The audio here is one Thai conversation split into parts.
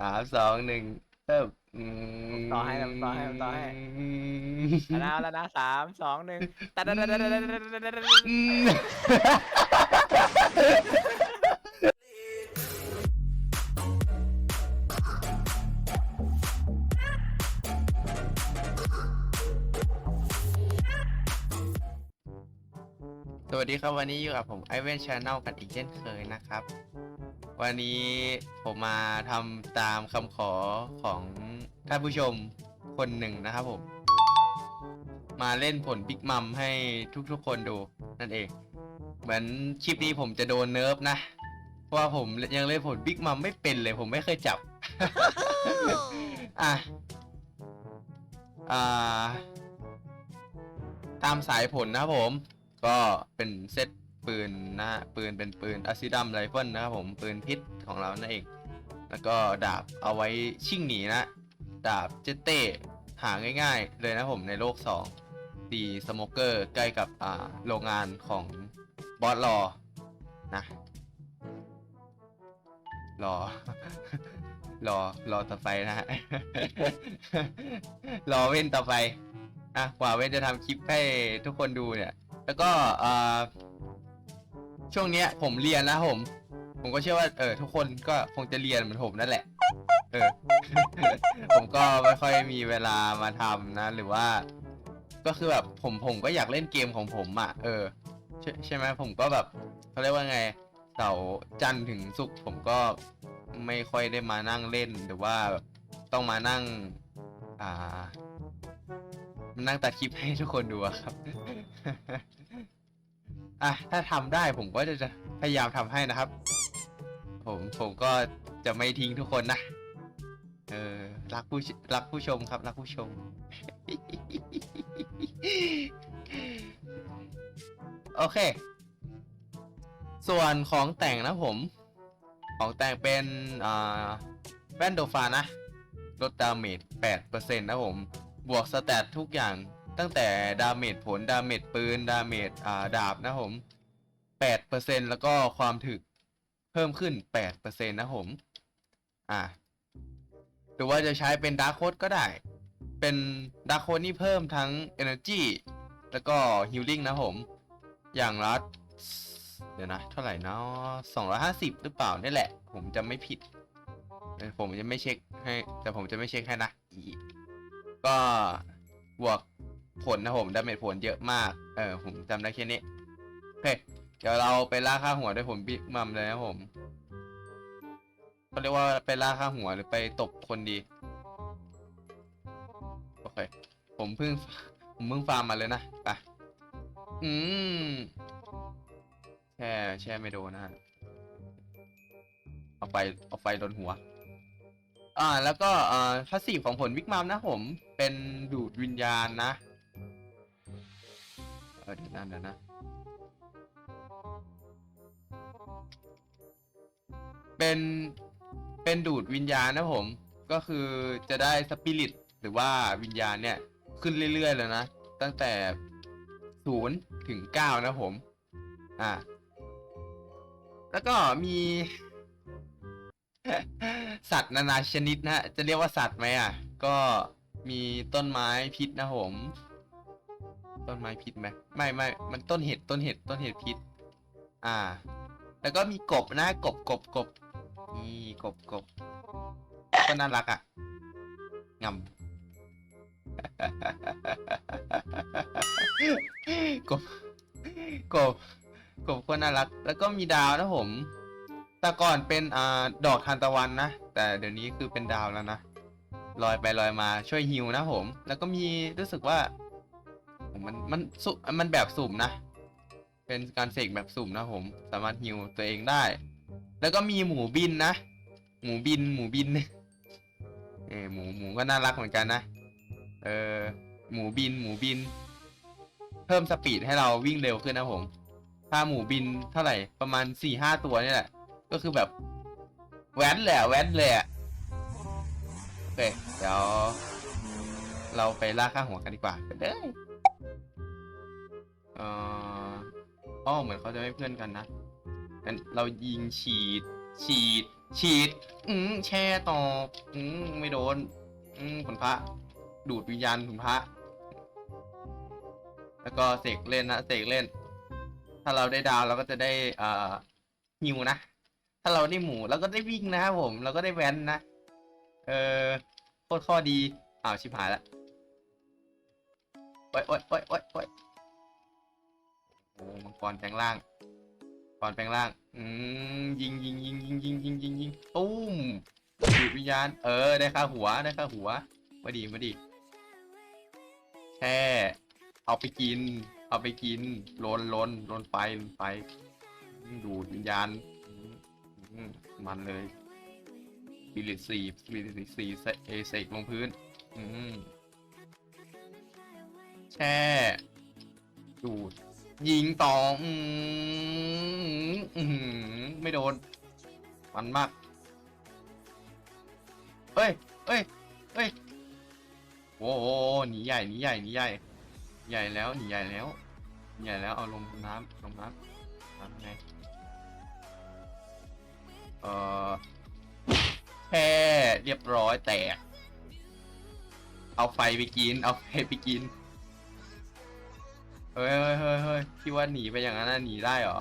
สามสองหนึ่งเริ่มอืมต่อให้ผมต่อให้ผมต่อให้ แล้วนะแล้วนะสามสองหนึ่งตัดตัดตัดตัดตัดตัดตัดตัด สวัสดีครับวันนี้อยู่กับผมไอเวนชาแนลกันอีกเช่นเคยนะครับ วันนี้ผมมาทำตามคำขอของท่านผู้ชมคนหนึ่งนะครับผม มาเล่นผลบิ๊กมัมให้ทุกๆคนดูนั่นเอง เหมือนคลิปนี้ผมจะโดนเนิร์ฟนะ เพราะว่าผมยังเล่นผลบิ๊กมัมไม่เป็นเลย ผมไม่เคยจับ อะ อ่า ตามสายผลนะครับผม ก็เป็นเซตปืนนะปืนเป็นปืนอาซิดัมไรเฟิลนะครับผมปืนพิษของเรานั่นเอง แล้วก็ดาบเอาไว้ชิ่งหนีนะ ดาบเจตเต้หาง่ายๆ เลยนะผมในโลก2ตีสโมเกอร์ใกล้กับอ่าโรงงานของบอสรอนะรอ รอ รอต่อไปนะฮะ รอเว้นต่อไป อะ กว่าเว้นจะทำคลิปให้ทุกคนดูเนี่ย แล้วก็ช่วงเนี้ยผมเรียนนะผม ผมก็เชื่อว่าเออทุกคนก็คงจะเรียนเหมือนผมนั่นแหละ เออ ผมก็ไม่ค่อยมีเวลามาทำนะ หรือว่า ก็คือแบบผมผมก็อยากเล่นเกมของผมอะ เออ ใช่ใช่ไหมผมก็แบบเขาเรียกว่าไงเสาร์จันทร์ถึงศุกร์ผมก็ไม่ค่อยได้มานั่งเล่นหรือว่าต้องมานั่ง อ่านั่งตัดคลิปให้ทุกคนดูครับ อะถ้าทำได้ผมก็จะจะพยายามทำให้นะครับ ผมผมก็จะไม่ทิ้งทุกคนนะ เออ รักผู้รักผู้ชมครับ รักผู้ชม โอเค ส่วนของแต่งนะผม ของแต่งเป็นอ่าแว่นโดฟานะลดดาเมจ8%นะผม บวกสแตททุกอย่าง ตั้งแต่ดาเมจผลดาเมจปืนดาเมจอ่าดาบนะผม8%แล้วก็ความถึกเพิ่มขึ้น8%นะผมอ่าหรือว่าจะใช้เป็นดาร์คโคดก็ได้ เป็นดาร์คโคดนี่เพิ่มทั้ง Energy แล้วก็ Healing นะผม อย่างละเดี๋ยวนะ เท่าไหร่นะ250 หรือเปล่านี่แหละ ผมจะไม่ผิด ผมจะไม่เช็คให้ แต่ผมจะไม่เช็คให้นะ ก็บวก ผลนะผมดาเมจผลเยอะมาก เออผมจำได้แค่นี้โอเคเดี๋ยวเราไปล่าค่าหัวด้วยผมบิ๊กมัมเลยนะผมเขาเรียกว่าไปล่าค่าหัวหรือไปตบคนดีโอเคผมเพิ่งผมเพิ่งฟาร์มมาเลยนะไปอืมแช่แช่ไม่โดนนะฮะเอาไฟเอาไฟโดนหัว อ่า แล้วก็อ่าพาสซีฟของผลวิกมัมนะผม เป็นดูดวิญญาณนะ ออเดี๋ยวนะเดี๋ยวนะ เป็นเป็นดูดวิญญาณนะผม ก็คือจะได้สปิริตหรือว่าวิญญาณเนี่ย ขึ้นเรื่อยๆเลยนะ ตั้งแต่ศูนย์ถึงเก้านะผม อ่า แล้วก็มีสัตว์นานาชนิดนะฮะ จะเรียกว่าสัตว์ไหมอะ ก็มีต้นไม้พิษนะผม ต้นไม้พิษไหมไม่ไม่มันต้นเห็ดต้นเห็ดต้นเห็ดพิษ อ่า แล้วก็มีกบนะกบกบกบนี่กบกบก็น่ารักอะงำกบกบกบก็น่ารัก แล้วก็มีดาวนะผม แต่ก่อนเป็นอ่าดอกทานตะวันนะ แต่เดี๋ยวนี้คือเป็นดาวแล้วนะลอยไปลอยมาช่วยฮิวนะผม แล้วก็มีรู้สึกว่า ผมมันมันสุมันแบบสุ่มนะ เป็นการเสกแบบสุ่มนะผม สามารถฮิวตัวเองได้ แล้วก็มีหมูบินนะ หมูบินหมูบิน เออหมูหมูก็น่ารักเหมือนกันนะ เออหมูบินหมูบิน เพิ่มสปีดให้เราวิ่งเร็วขึ้นนะผม ถ้าหมูบินเท่าไหร่ประมาณสี่ห้าตัวนี่แหละ ก็คือแบบแว้นเลยอะแว้นเลยอะโอเคเดี๋ยวเราไปล่าค่าหัวกันดีกว่าไปเลย เอออ้อเหมือนเขาจะไม่เพื่อนกันนะงั้นเรายิงฉีด ฉีด ฉีด อืมแช่ต่ออืมไม่โดน อืมขุนพระ ดูดวิญญาณขุนพระ แล้วก็เสกเล่นนะเสกเล่น ถ้าเราได้ดาวเราก็จะได้อ่าฮิวนะ ถ้าเราได้หมูเราก็ได้วิ่งนะครับผม เราก็ได้แวนนะ เออโคตรข้อดี อ้าวชิบหายละโอ๊ยโอ๊ยโอ๊ยโอ๊ย โอ้มังกรแปลงร่างมังกรแปลงร่าง อืมยิงยิงยิงยิงยิงยิงยิงยิงตุ้มดูดวิญญาณ เออ ได้ค่าหัว ได้ค่าหัว มาดีมาดีแช่เอาไปกิน เอาไปกินลนลนลนไฟลนไฟอืมดูดวิญญาณ มันเลยบิลิสี่บิลิสี่เอเซกลงพื้น อืมแช่ ดูด ยิงต่ออืมอืมไม่โดน มันมากเฮ้ยเฮ้ยเฮ้ยโอ้โหหนีใหญ่หนีใหญ่หนีใหญ่ ใหญ่แล้วหนีใหญ่แล้วใหญ่แล้วเอาลงน้ำลงน้ำน้ำไงเออแช่เรียบร้อยแตก เอาไฟไปกิน เอาไฟไปกิน ฮ้ยเฮ้ยเฮ้ยเฮ้ยพี่ว่าหนีไปอย่างนั้นน่ะหนีได้เหรอ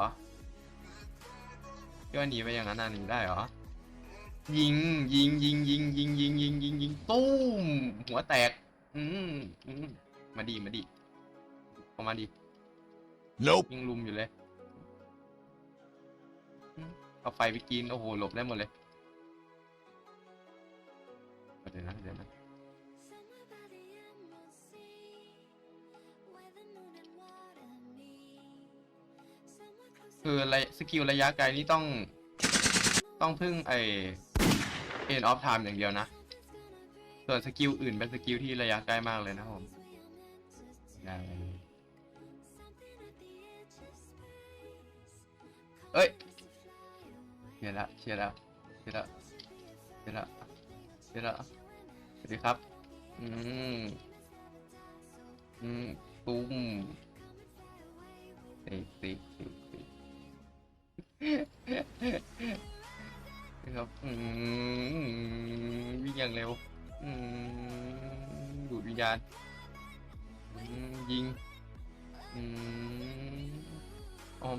พี่ว่าหนีไปอย่างนั้นน่ะหนีได้เหรอ ยิงยิงยิงยิงยิงยิงยิงยิงยิงตุ้มหัวแตก อืมอืมมาดีมาดีเข้ามาดี Nope. ยิงลุมอยู่เลยอืมเอาไฟไปกินโอ้โหหลบได้หมดเลยเดี๋ยวนะเดี๋ยวนะ คือระยะสกิลระยะไกลนี่ต้อง ต้องพึ่งไอเอ็นออฟไทม์อย่างเดียวนะ ส่วนสกิลอื่นเป็นสกิลที่ระยะใกล้มากเลยนะผมเอ้ยเชียร์ละเชียร์ละเชียร์ละเชียร์ละเชียร์ละสวัสดีครับ อืม อืม ตุ้มสิสิ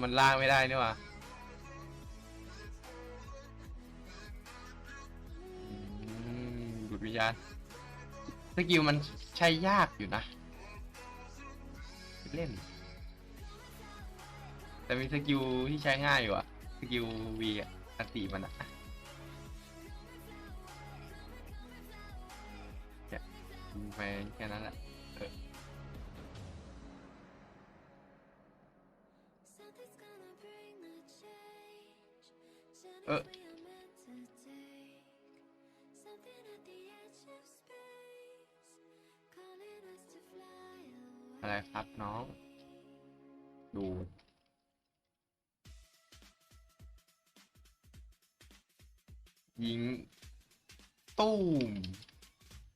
มันล่างไม่ได้นี่หว่าดูดวิญญาณสกิลมันใช้ยากอยู่นะ เล่น แต่มีสกิลที่ใช้ง่ายอยู่อะสกิลวีอะอันติมันอะไปแค่นั้นแหละ อะไรครับน้อง ดูยิง ตู้ม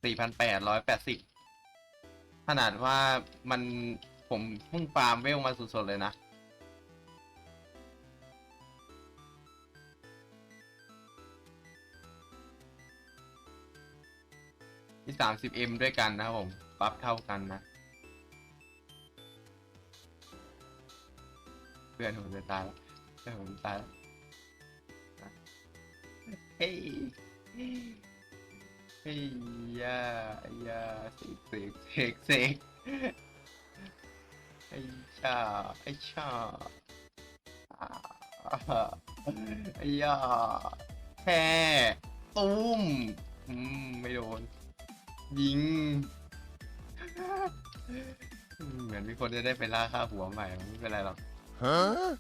สี่พันแปดร้อยแปดสิบขนาดว่ามันผมเพิ่งฟาร์มเวลมาสุดๆเลยนะที่สามสิบเอ็มด้วยกันนะครับผมปรับเท่ากันนะ พื่อนผมจะตายแล้วเพื่อนผมจะตายแล้วเฮ้ยเฮ้ยยายาเสกเสกเสกเสกไอ้ชาไอ้ชาอ่าไอ้ยาแค่ตุ้มอืมไม่โดน ยิง เหมือนมีคนจะได้ไปล่าค่าหัวใหม่ไม่เป็นไรหรอก Huh?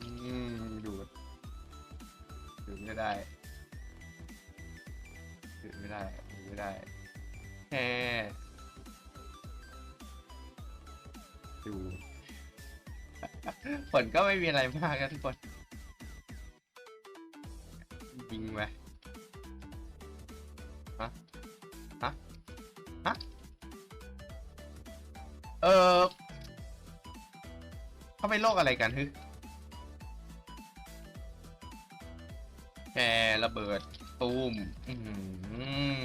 อืมดูดดูดไม่ได้ดูดไม่ได้ดูดไม่ได้แค่ดูดผลก็ไม่มีอะไรมากนะทุกคน เป็โรคอะไรกันฮึแพรระเบิด ตูม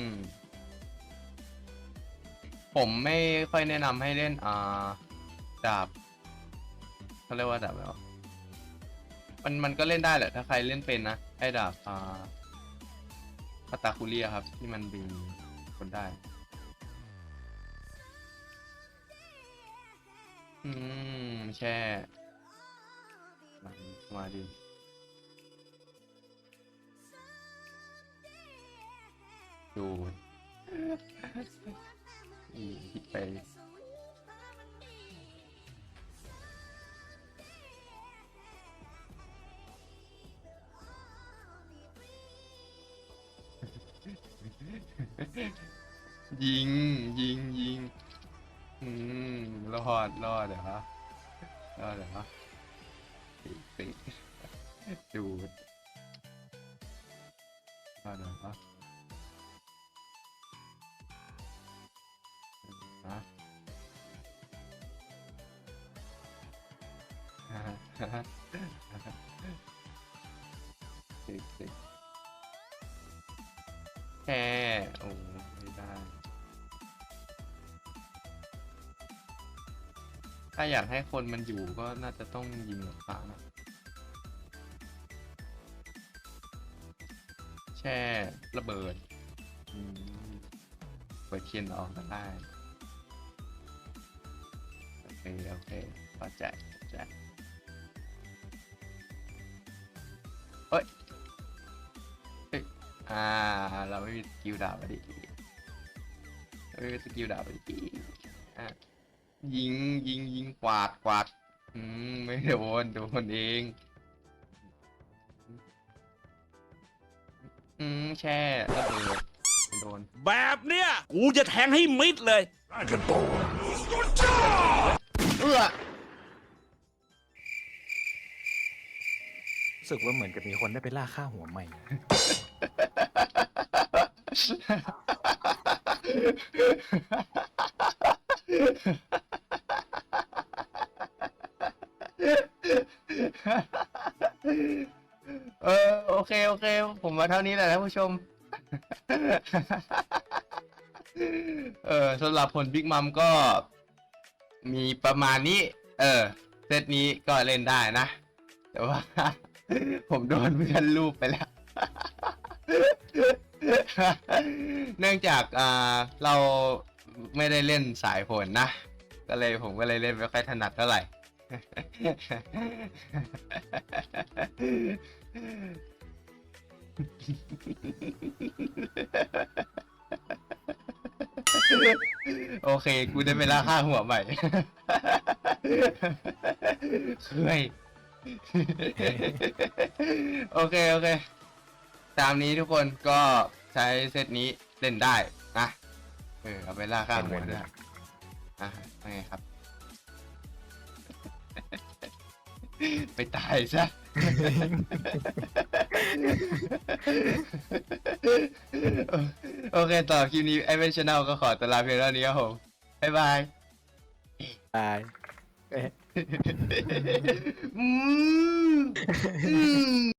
มผมไม่ค่อยแนะนำให้เล่น อ่า ดาบเขาเรียกว่าดาบแล้ว มันมันก็เล่นได้แหละ ถ้าใครเล่นเป็นนะ ไอ้ดาบ อ่าคาตาคุเรียครับ ที่มันบินคนได้ อืม แช่ มาดิดูอีคิดไปยิง ยิง ยิง อืมรอดรอดเหรอรอดเหรอปิดปิด ดูดรอดเหรอฮะสิสิแค่โอ้ไม่ได้ ถ้าอยากให้คนมันอยู่ก็น่าจะต้องยิงหลังคา แช่ระเบิดอืมเปิดเคียนออกก็ได้โอเคโอเคเข้าใจเข้าใจเฮ้ยเฮ้ยอ่า เราไม่มีสกิลดาบอะดิเราไม่มีสกิลดาบอะดิอะยิงยิงยิงกวาดกวาดอืมไม่โดนโดนเอง อืมแช่ระเบิดไม่โดน แบบเนี้ยกูจะแทงให้มิดเลย Dragon Ball. เอื้อรู้สึกว่าเหมือนกับมีคนได้ไปล่าฆ่าหัวใหม่เออโอ เคโอเค ผมมาเท่านี้แหละท่านผู้ชม เออสำหรับผลบิ๊กมัมก็ มีประมาณนี้ เออ เซตนี้ก็เล่นได้นะ แต่ว่า ผมโดนเพื่อนรูปไปแล้ว เนื่องจากอ่าเราไม่ได้เล่นสายผลนะ ก็เลยผมก็เลยเล่นไม่ค่อยถนัดเท่าไหร่ โอเค กูได้เวลาค่าหัวใหม่เคยโอเค โอเค ตามนี้ทุกคนก็ใช้เซตนี้เล่นได้นะเออเอาไปล่าค่าหัวด้วยอะว่าไงครับ ไปตายซะ โอเคต่อคลิปนี้ไอเวนชแนลก็ขอตัวลาเพียงเท่านี้ครับผมบ๊ายบาย ตายเอ๊ะ อืมอืม